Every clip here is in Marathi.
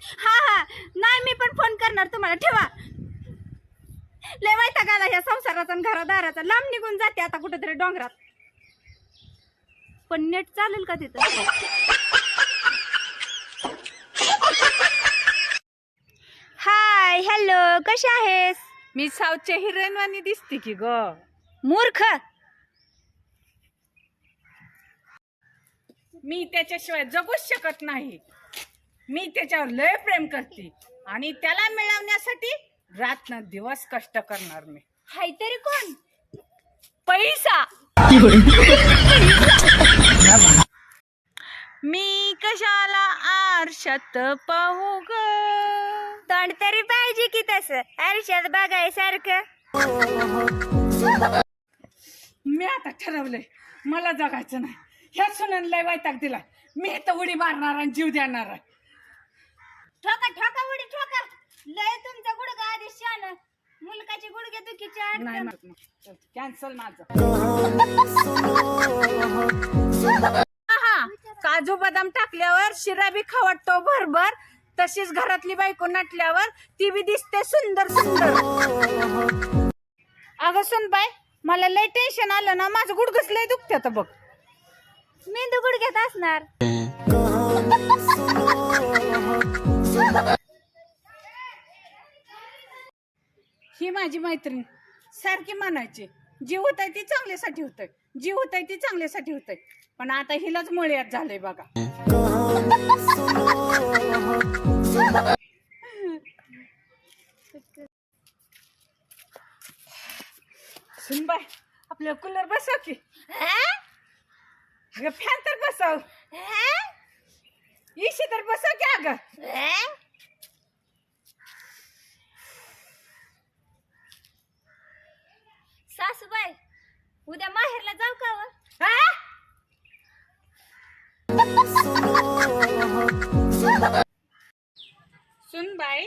हा हा. नाही मी पण फोन करणार तुम्हाला. ठेवा. वैताग आला ह्या संसाराचा आणि घरादाराचा. लांब निघून जाते आता कुठेतरी डोंगरात. पण नेट चालेल का तिथं? हाय हॅलो कशी आहेस? मी साऊथच्या हिरोईन वाणी दिसते की ग. मूर्ख. मी त्याच्याशिवाय जगूच शकत नाही. मी त्याच्यावर लय प्रेम करते. आणि त्याला मिळवण्यासाठी रात्र दिवस कष्ट करणार मी. हाय तरी कोण? पैसा. मी कशाला आरशात पाहू ग? तोंड तरी पाहिजे की तसं. आयुष्यात बघायसारखं. मी आता ठरवलंय मला जगायचं नाही. ह्या सुनन लय वैताग दिला मी इथं उडी मारणार आणि जीव देणार आहे. ठोका ठोका उडी ठोका. लय तुमचा गुडघा आधी शान. मुलकाची गुडघे दुखीची नाही अडचण कॅन्सल माझं. हा काजू बदाम टाकल्यावर शिरा बी खवटतो भरभर. तशीच घरातली बायको नटल्यावर ती बी दिसते सुंदर सुंदर. अगं सुन बाय मला लय टेन्शन आलं ना माझं गुडघस लय दुखते आता बघ. मेंदू गुडघ्यात असणार. ही माझी मैत्रीण. सारखी म्हणायची जीव होत आहे ती चांगल्यासाठी होतंय. जीव होत आहे ती चांगल्यासाठी होतंय. पण आता हिलाच मुळ्यात झालंय बघा. सुनबाय आपल्या कूलर बसव की. अगं फॅन तर बसव. इशी तर बसव की अगं. माहेरला जाऊ का व? हा? सुन बाय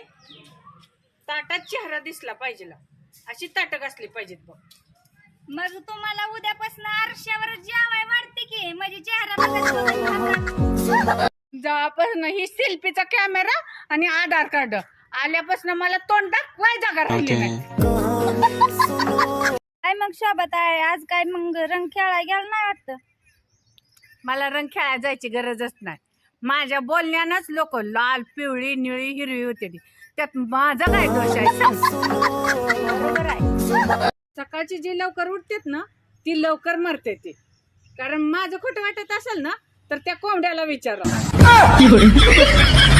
ताटात चेहरा दिसला पाहिजे अशी ताटक असली पाहिजेत बघ मग तुम्हाला उद्यापासून आरशावर जेवाय वाढते की माझी चेहरा बघत बघत खाता. जेव्हापासून ही सेल्फीचा कॅमेरा आणि आधार कार्ड आल्यापासून मला तोंड दाखवाय जागा राहिली नाही काय मग शोभत आहे? आज काय मग रंग खेळायला गेला नाही वाटतं? मला रंग खेळायला जायची गरजच नाही. माझ्या बोलण्यानंच लोक लाल पिवळी निळी हिरवी होते ती. त्यात माझा काय दोष बरोबर आहे. सकाळची जी लवकर उठतेत ना ती लवकर मरते ती. कारण माझं खोटं वाटत असेल ना तर त्या कोंबड्याला विचारा.